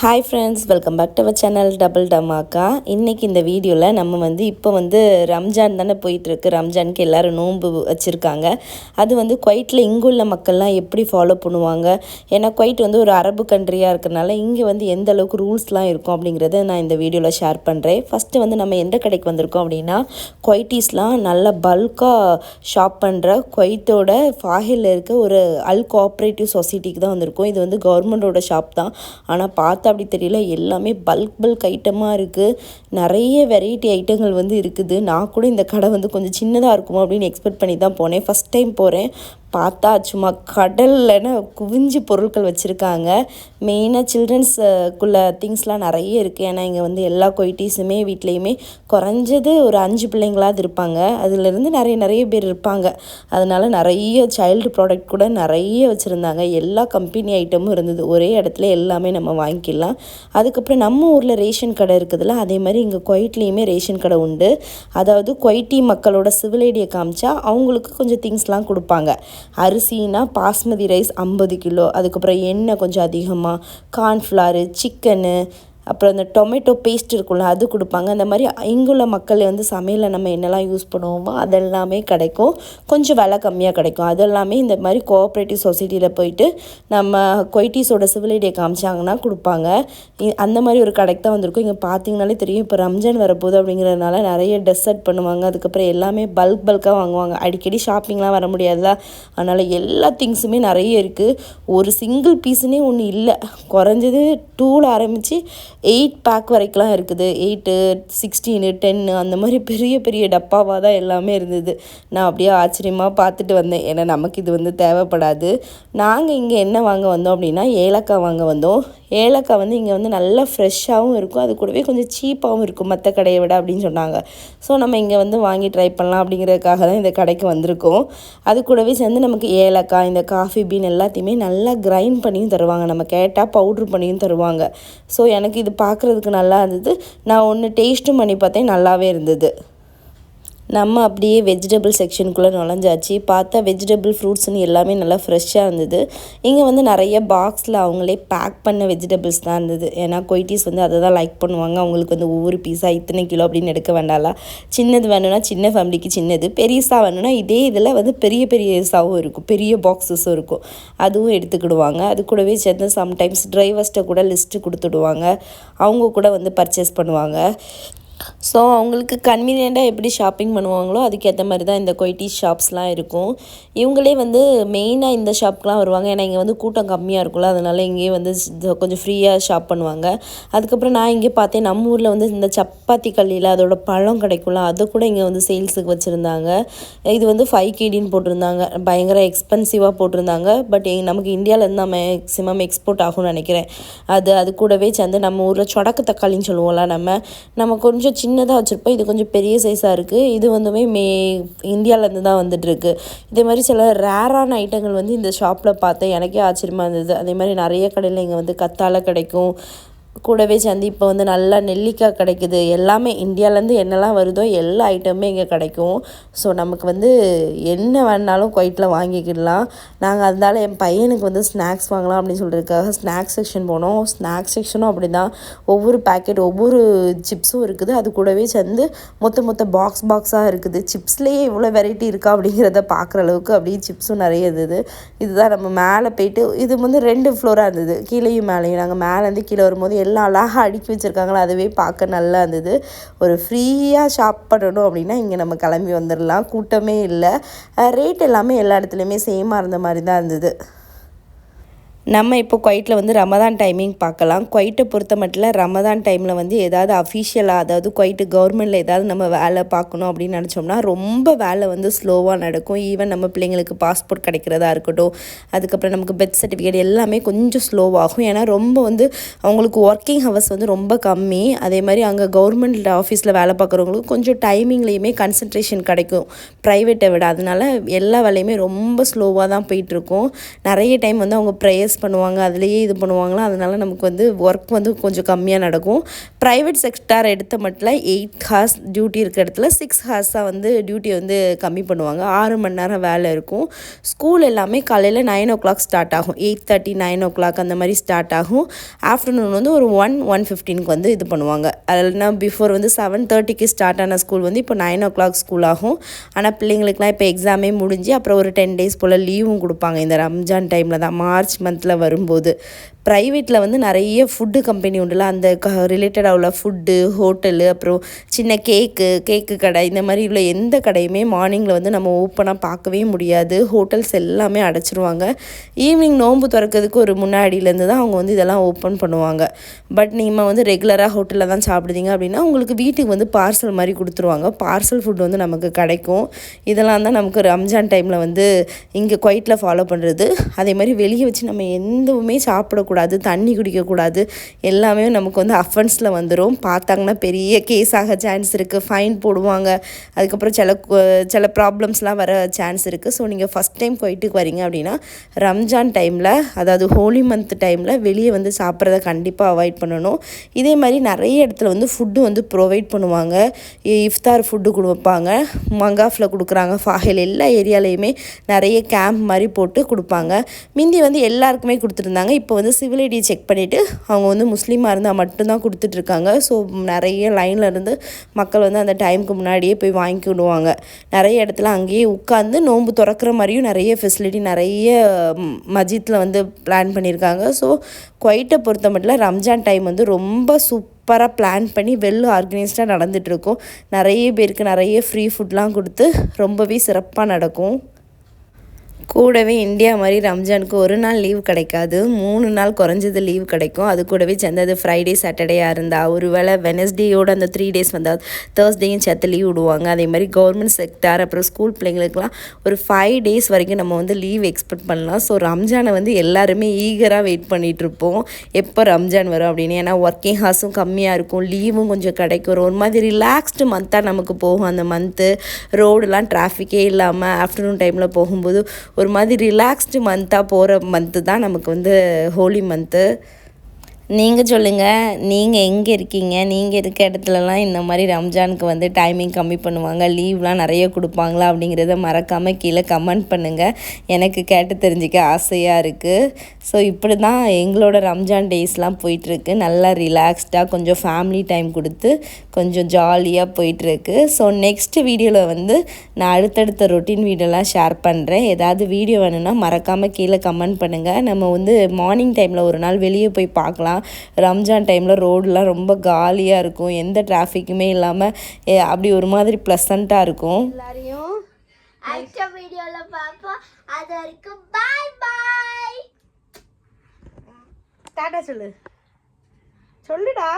Hi friends welcome back to our channel double dhamaka இன்றைக்கி இந்த வீடியோவில் நம்ம வந்து இப்போ வந்து ரம்ஜான் தானே போயிட்டுருக்கு. ரம்ஜானுக்கு எல்லோரும் நோன்பு வச்சுருக்காங்க. அது வந்து குவைட்டில் இங்குள்ள மக்கள்லாம் எப்படி ஃபாலோ பண்ணுவாங்க? ஏன்னா குவைட் வந்து ஒரு அரபு கண்ட்ரியாக இருக்கிறனால இங்கே வந்து எந்த அளவுக்கு ரூல்ஸ்லாம் இருக்கும் அப்படிங்கிறத நான் இந்த வீடியோவில் ஷேர் பண்ணுறேன் ஃபஸ்ட்டு வந்து நம்ம எந்த கடைக்கு வந்திருக்கோம் அப்படின்னா குவைட்டீஸ்லாம் நல்ல பல்காக ஷாப் பண்ணுற குவைத்தோட ஃபாஹில் இருக்க ஒரு அல் கோஆப்ரேட்டிவ் சொசைட்டிக்கு தான் வந்திருக்கோம். இது வந்து கவர்மெண்டோட ஷாப் தான். ஆனால் பார்த்து பார்த்தா அப்படி தெரியல. எல்லாமே பல்க் பல்க் ஐட்டமாக இருக்குது நிறைய வெரைட்டி ஐட்டங்கள் வந்து இருக்குது. நான் கூட இந்த கடை வந்து கொஞ்சம் சின்னதாக இருக்குமோ அப்படின்னு எக்ஸ்பெக்ட் பண்ணி தான் போனேன். ஃபஸ்ட் டைம் போகிறேன் பார்த்தா சும்மா கடல்லன்னு குவிஞ்சு பொருட்கள் வச்சுருக்காங்க. மெயினாக சில்ட்ரன்ஸுக்குள்ள திங்ஸ்லாம் நிறைய இருக்குது ஏன்னா இங்கே வந்து எல்லா கொயிட்டிஸுமே வீட்லேயுமே குறைஞ்சது ஒரு அஞ்சு பிள்ளைங்களாவது இருப்பாங்க. அதுலேருந்து நிறைய நிறைய பேர் இருப்பாங்க. அதனால் நிறைய சைல்டு ப்ராடக்ட் கூட நிறைய வச்சுருந்தாங்க. எல்லா கம்பெனி ஐட்டமும் இருந்தது. ஒரே இடத்துல எல்லாமே நம்ம வாங்கிக்கலாம். அதுக்கப்புறம் நம்ம ஊரில் ரேஷன் கடை இருக்குதுல்ல அதே மாதிரி இங்கே கொயிட்லேயுமே ரேஷன் கடை உண்டு. அதாவது கொயிட்டி மக்களோட சிவில் ஐடியை காமிச்சா அவங்களுக்கு கொஞ்சம் திங்ஸ்லாம் கொடுப்பாங்க. அரிசினா பாஸ்மதி ரைஸ் ஐம்பது கிலோ அதுக்கப்புறம் எண்ணெய் கொஞ்சம் அதிகமாக கார்ன்ஃப்ளாரு சிக்கனு அப்புறம் இந்த டொமேட்டோ பேஸ்ட் இருக்கும்ல அது கொடுப்பாங்க. அந்த மாதிரி இங்குள்ள மக்கள் வந்து சமையலில் நம்ம என்னெல்லாம் யூஸ் பண்ணுவோமோ அதெல்லாமே கிடைக்கும். கொஞ்சம் விலை கம்மியாக கிடைக்கும். அதெல்லாமே இந்த மாதிரி கோஆப்ரேட்டிவ் சொசைட்டியில் போயிட்டு நம்ம கொய்டீஸோட சிவில் ஐடியை காமிச்சாங்கன்னா கொடுப்பாங்க. அந்த மாதிரி ஒரு கடைக்கு தான் வந்திருக்கும். இங்கே பார்த்தீங்கனாலே தெரியும். இப்போ ரம்ஜான் வரப்போகுது அப்படிங்கிறதுனால நிறைய டெசர்ட் பண்ணுவாங்க. அதுக்கப்புறம் எல்லாமே பல்க் பல்காக வாங்குவாங்க. அடிக்கடி ஷாப்பிங்லாம் வர முடியாதுல அதனால் எல்லா திங்ஸுமே நிறைய இருக்குது ஒரு சிங்கிள் பீஸுனே ஒன்று இல்லை. குறைஞ்சது டூவில் ஆரம்பித்து எயிட் பேக் வரைக்கும்லாம் இருக்குது. எயிட்டு சிக்ஸ்டீனு டென்னு அந்த மாதிரி பெரிய பெரிய டப்பாவாக தான் எல்லாமே இருந்தது. நான் அப்படியே ஆச்சரியமாக பார்த்துட்டு வந்தேன். ஏன்னா நமக்கு இது வந்து தேவைப்படாது. நாங்கள் இங்கே என்ன வாங்க வந்தோம் அப்படின்னா ஏலக்காய் வாங்க வந்தோம். ஏலக்காய் வந்து இங்கே வந்து நல்லா ஃப்ரெஷ்ஷாகவும் இருக்கும். அது கூடவே கொஞ்சம் சீப்பாகவும் இருக்கும். மற்ற கடையை விட அப்படின்னு சொன்னாங்க. ஸோ நம்ம இங்கே வந்து வாங்கி ட்ரை பண்ணலாம் அப்படிங்கிறதுக்காக தான் இந்த கடைக்கு வந்திருக்கோம். அது கூடவே சேர்ந்து நமக்கு ஏலக்காய் இந்த காஃபி பீன் எல்லாத்தையுமே நல்லா கிரைண்ட் பண்ணியும் தருவாங்க. நம்ம கேட்டால் பவுட்ரு பண்ணியும் தருவாங்க. ஸோ எனக்கு இது பார்க்குறதுக்கு நல்லா இருந்தது. நான் ஒன்று டேஸ்ட்டும் பண்ணி பார்த்தேன் நல்லாவே இருந்தது. நம்ம அப்படியே வெஜிடபிள் செக்ஷனுக்குள்ளே நுழைஞ்சாச்சு. பார்த்தா வெஜிடபிள் ஃப்ரூட்ஸ்னு எல்லாமே நல்லா ஃப்ரெஷ்ஷாக இருந்தது. இங்கே வந்து நிறைய பாக்ஸில் அவங்களே பேக் பண்ண வெஜிடபிள்ஸ் தான் இருந்தது. ஏன்னா கொய்டீஸ் வந்து அதை தான் லைக் பண்ணுவாங்க. அவங்களுக்கு வந்து ஒவ்வொரு பீஸாக இத்தனை கிலோ அப்படின்னு எடுக்க வேண்டாம்ல. சின்னது வேணும்னா சின்ன ஃபேமிலிக்கு சின்னது. பெரியஸாக வேணும்னா இதே இதில் வந்து பெரிய பெரிய இசாவும் இருக்கும். பெரிய பாக்ஸஸும் இருக்கும். அதுவும் எடுத்துக்கிடுவாங்க. அது கூடவே சேர்ந்து சம்டைம்ஸ் டிரைவர்ஸ்ட்டை கூட லிஸ்ட்டு கொடுத்துடுவாங்க. அவங்க கூட வந்து பர்ச்சேஸ் பண்ணுவாங்க. ஸோ அவங்களுக்கு கன்வீனியண்ட்டாக எப்படி ஷாப்பிங் பண்ணுவாங்களோ அதுக்கேற்ற மாதிரி தான் இந்த கொய்டி ஷாப்ஸ்லாம் இருக்கும். இவங்களே வந்து மெயினாக இந்த ஷாப்க்கெலாம் வருவாங்க. ஏன்னா இங்கே வந்து கூட்டம் கம்மியாக இருக்கும்ல. அதனால் இங்கேயே வந்து கொஞ்சம் ஃப்ரீயாக ஷாப் பண்ணுவாங்க. அதுக்கப்புறம் நான் இங்கே பார்த்தேன் நம்ம ஊரில் வந்து இந்த சப்பாத்தி கல்லியில் அதோட பழம் கிடைக்கும்ல அதை கூட இங்கே வந்து சேல்ஸுக்கு வச்சுருந்தாங்க. இது வந்து ஃபைவ் கேடின்னு போட்டிருந்தாங்க. பயங்கர எக்ஸ்பென்சிவாக போட்டிருந்தாங்க. பட் நமக்கு இந்தியாவிலேருந்து தான் மேக்ஸிமம் எக்ஸ்போர்ட் ஆகும்னு நினைக்கிறேன். அது அது கூடவே சேர்ந்து நம்ம ஊரில் சொடக்கு தக்காளின்னு சொல்லுவோம்ல நம்ம நம்ம கொஞ்சம் கொஞ்சம் சின்னதாக வச்சுருப்போம். இது கொஞ்சம் பெரிய சைஸாக இருக்குது இது வந்துமே மே இந்தியாவிலேருந்து தான் வந்துட்டுருக்கு. இதே மாதிரி சில ரேரான ஐட்டங்கள் வந்து இந்த ஷாப்பில் பார்த்தேன். எனக்கே ஆச்சரியமாக இருந்தது. அதே மாதிரி நிறைய கடையில் இங்கே வந்து கத்தாழை கிடைக்கும். கூடவே சேர்ந்து இப்போ வந்து நல்லா நெல்லிக்காய் கிடைக்குது. எல்லாமே இந்தியாவிலேருந்து என்னெல்லாம் வருதோ எல்லா ஐட்டமுமே இங்கே கிடைக்கும். ஸோ நமக்கு வந்து என்ன வேணாலும் குவைட்டில் வாங்கிக்கிடலாம். நாங்கள் அதனால என் பையனுக்கு வந்து ஸ்நாக்ஸ் வாங்கலாம் அப்படின்னு சொல்கிறதுக்காக ஸ்நாக்ஸ் செக்ஷன் போனோம். ஸ்நாக்ஸ் செக்ஷனும் அப்படி தான் ஒவ்வொரு பேக்கெட் ஒவ்வொரு சிப்ஸும் இருக்குது. அது கூடவே சேர்ந்து மொத்த மொத்த பாக்ஸ் பாக்ஸாக இருக்குது. சிப்ஸ்லேயே இவ்வளோ வெரைட்டி இருக்கா அப்படிங்கிறத பார்க்குற அளவுக்கு அப்படியே சிப்ஸும் நிறைய இருந்தது. இதுதான் நம்ம மேலே போயிட்டு இது வந்து ரெண்டு ஃப்ளோராக இருந்தது. கீழேயும் மேலேயும். நாங்கள் மேலேருந்து கீழே வரும்போது எல்லாம் அழகாக அடுக்கி வச்சுருக்காங்களா? அதுவே பார்க்க நல்லா இருந்தது. ஒரு ஃப்ரீயாக ஷாப் பண்ணணும் அப்படின்னா இங்கே நம்ம கிளம்பி வந்துடலாம் கூட்டமே இல்லை. ரேட் எல்லாமே எல்லா இடத்துலையுமே சேமாக இருந்த மாதிரி தான் இருந்தது. நம்ம இப்போ குவைட்டில் வந்து ரமதான் டைமிங் பார்க்கலாம். குவைட்டை பொறுத்த மட்டும் ரமதான் டைமில் வந்து ஏதாவது அஃபிஷியலாக அதாவது குவைட்டு கவர்மெண்ட்டில் ஏதாவது நம்ம வேலை பார்க்கணும் அப்படின்னு நினச்சோம்னா ரொம்ப வேலை வந்து ஸ்லோவாக நடக்கும். ஈவன் நம்ம பிள்ளைங்களுக்கு பாஸ்போர்ட் கிடைக்கிறதா இருக்கட்டும் அதுக்கப்புறம் நமக்கு பெர்த் சர்டிஃபிகேட் எல்லாமே கொஞ்சம் ஸ்லோவாகும் ஏன்னா ரொம்ப வந்து அவங்களுக்கு ஒர்க்கிங் ஹவர்ஸ் வந்து ரொம்ப கம்மி. அதே மாதிரி அங்கே கவர்மெண்ட் ஆஃபீஸில் வேலை பார்க்குறவங்களுக்கு கொஞ்சம் டைமிங்லேயுமே கன்சன்ட்ரேஷன் கிடைக்கும். ப்ரைவேட்டை விட. அதனால எல்லா வேலையுமே ரொம்ப ஸ்லோவாக தான் போயிட்டுருக்கும் நிறைய டைம் வந்து அவங்க ப்ரேயர்ஸ் பண்ணுவாங்க அதுலேயே இது பண்ணுவாங்களா? அதனால நமக்கு வந்து ஒர்க் வந்து கொஞ்சம் கம்மியாக நடக்கும். ப்ரைவேட் செக்டார் எடுத்த மட்டும் எயிட் ஹார்ஸ் டியூட்டி இருக்க இடத்துல சிக்ஸ் ஹார்ஸாக வந்து டியூட்டியை வந்து கம்மி பண்ணுவாங்க. ஆறு மணி நேரம் வேலை இருக்கும். ஸ்கூல் எல்லாமே காலையில் நைன் ஓ கிளாக் ஸ்டார்ட் ஆகும். Eight thirty nine o'clock அந்த மாதிரி ஸ்டார்ட் ஆகும். ஆஃப்டர்நூன் வந்து ஒரு ஒன் ஒன் ஃபிஃப்டீனுக்கு வந்து இது பண்ணுவாங்க. அதுனா பிஃபோர் வந்து செவன் தேர்ட்டிக்கு ஸ்டார்ட் ஆன ஸ்கூல் வந்து இப்போ நைன் ஓ கிளாக் ஸ்கூல் ஆகும். ஆனால் பிள்ளைங்களுக்குலாம் இப்போ எக்ஸாமே முடிஞ்சு அப்புறம் ஒரு டென் டேஸ் போல் லீவும் கொடுப்பாங்க. இந்த ரம்ஜான் டைமில் தான். மார்ச் வரும்போது ப்ரைவேட்டில் வந்து நிறைய ஃபுட்டு கம்பெனி உண்டுல. அந்த க ரிலேட்டடாக உள்ள ஃபுட்டு ஹோட்டலு அப்புறம் சின்ன கேக்கு கேக்கு கடை இந்த மாதிரி உள்ள எந்த கடையுமே மார்னிங்கில் வந்து நம்ம ஓப்பனாக பார்க்கவே முடியாது. ஹோட்டல்ஸ் எல்லாமே அடைச்சிருவாங்க. ஈவினிங் நோன்பு திறக்கிறதுக்கு ஒரு முன்னாடியிலேருந்து தான் அவங்க வந்து இதெல்லாம் ஓப்பன் பண்ணுவாங்க. பட் நீங்கள் வந்து ரெகுலராக ஹோட்டலில் தான் சாப்பிடுதீங்க அப்படின்னா உங்களுக்கு வீட்டுக்கு வந்து பார்சல் மாதிரி கொடுத்துருவாங்க. பார்சல் ஃபுட் வந்து நமக்கு கிடைக்கும். இதெல்லாம் தான் நமக்கு ரம்ஜான் டைமில் வந்து இங்கே குவைட்டில் ஃபாலோ பண்ணுறது அதே மாதிரி வெளியே வச்சு நம்ம எதுவுமே சாப்பிடக்கூடாது. தண்ணி குடிக்கக்கூடாது. எல்லாமே நமக்கு வந்து அஃபன்ஸில் வந்துடும் பார்த்தாங்கன்னா பெரிய கேஸ் ஆக சான்ஸ் இருக்குது ஃபைன் போடுவாங்க. அதுக்கப்புறம் சில சில ப்ராப்ளம்ஸ்லாம் வர சான்ஸ் இருக்குது ஸோ நீங்கள் ஃபஸ்ட் டைம் குவைட்டுக்கு வரீங்க அப்படின்னா ரம்ஜான் டைமில் அதாவது ஹோலி மந்த் டைமில் வெளியே வந்து சாப்பிட்றத கண்டிப்பாக அவாய்ட் பண்ணணும். இதே மாதிரி நிறைய இடத்துல வந்து ஃபுட்டு வந்து ப்ரொவைட் பண்ணுவாங்க. இஃப்தார் ஃபுட்டு கொடுப்பாங்க. மங்காஃபில் கொடுக்குறாங்க. ஃபாஹில் எல்லா ஏரியாலையுமே நிறைய கேம்ப் மாதிரி போட்டு கொடுப்பாங்க. முந்தி வந்து எல்லாருக்குமே கொடுத்துருந்தாங்க. இப்போ வந்து சிவில் ஐடியை செக் பண்ணிவிட்டு அவங்க வந்து முஸ்லீமாக இருந்தால் மட்டும்தான் கொடுத்துட்ருக்காங்க. ஸோ நிறைய லைனில் இருந்து மக்கள் வந்து அந்த டைமுக்கு முன்னாடியே போய் வாங்கிக்கிடுவாங்க நிறைய இடத்துல அங்கேயே உட்காந்து நோன்பு திறக்கிற மாதிரியும் நிறைய ஃபெசிலிட்டி நிறைய மஜித்தில் வந்து பிளான் பண்ணியிருக்காங்க. ஸோ குவைட்டை பொறுத்த மட்டும் ரம்ஜான் டைம் வந்து ரொம்ப சூப்பராக பிளான் பண்ணி வெல் ஆர்கனைஸ்டாக நடந்துகிட்ருக்கும் நிறைய பேருக்கு நிறைய ஃப்ரீ ஃபுட்லாம் கொடுத்து ரொம்பவே சிறப்பாக நடக்கும். கூடவே இந்தியா மாதிரி ரம்ஜானுக்கு ஒரு நாள் லீவ் கிடைக்காது. மூணு நாள் குறைஞ்சது லீவ் கிடைக்கும். அது கூடவே சேர்ந்தது ஃப்ரைடே சாட்டர்டேயாக இருந்தால் ஒரு வேளை வெனஸ்டேயோட அந்த த்ரீ டேஸ் வந்தால் தேர்ஸ்டேயும் சேர்த்து லீவ் விடுவாங்க. அதே மாதிரி கவர்மெண்ட் செக்டார் அப்புறம் ஸ்கூல் பிள்ளைங்களுக்குலாம் ஒரு ஃபைவ் டேஸ் வரைக்கும் நம்ம வந்து லீவ் எக்ஸ்பெக்ட் பண்ணலாம். ஸோ ரம்ஜானை வந்து எல்லாருமே ஈகராக வெயிட் பண்ணிகிட்ருப்போம் எப்போ ரம்ஜான் வரும் அப்படின்னு? ஏன்னா ஒர்க்கிங் ஹார்ஸும் கம்மியாக இருக்கும். லீவும் கொஞ்சம் கிடைக்கும். ஒரு மாதிரி ரிலாக்ஸ்டு மந்த்தாக நமக்கு போகும் அந்த மந்த்து ரோடெலாம் டிராஃபிக்கே இல்லாமல் ஆஃப்டர்நூன் டைமில் போகும்போது ஒரு மாதிரி ரிலாக்ஸ்டு மந்த்தாக போகிற மந்த்து தான் நமக்கு வந்து ஹோலி மந்த்து நீங்கள் சொல்லுங்கள் நீங்கள் எங்கே இருக்கீங்க? நீங்கள் இருக்க இடத்துலலாம் இந்த மாதிரி ரம்ஜானுக்கு வந்து டைமிங் கம்மி பண்ணுவாங்க. லீவ்லாம் நிறைய கொடுப்பாங்களா அப்படிங்கிறத மறக்காமல் கீழே கமெண்ட் பண்ணுங்கள் எனக்கு கேட்டு தெரிஞ்சுக்க ஆசையாக இருக்குது ஸோ இப்படி தான் எங்களோட ரம்ஜான் டேஸ்லாம் போயிட்டுருக்கு. நல்லா ரிலாக்ஸ்டாக கொஞ்சம் ஃபேமிலி டைம் கொடுத்து கொஞ்சம் ஜாலியாக போயிட்டுருக்கு. ஸோ நெக்ஸ்ட் வீடியோவில் வந்து நான் அடுத்தடுத்த ரொட்டீன் வீடியோலாம் ஷேர் பண்ணுறேன் ஏதாவது வீடியோ வேணும்னா மறக்காமல் கீழே கமெண்ட் பண்ணுங்கள் நம்ம வந்து மார்னிங் டைமில் ஒரு நாள் வெளியே போய் பார்க்கலாம். ரம்ஜான் டைமில் ரோடெலாம் ரொம்ப காலியாக இருக்கும். எந்த டிராஃபிக்குமே இல்லாமல் அப்படி ஒரு மாதிரி ப்ளசண்ட்டாக இருக்கும். எல்லாரையும் அடுத்த வீடியோல பார்ப்போம். அது வரைக்கும் பாய் பாய் டாட்டா சொல்லு. சொல்லுடா.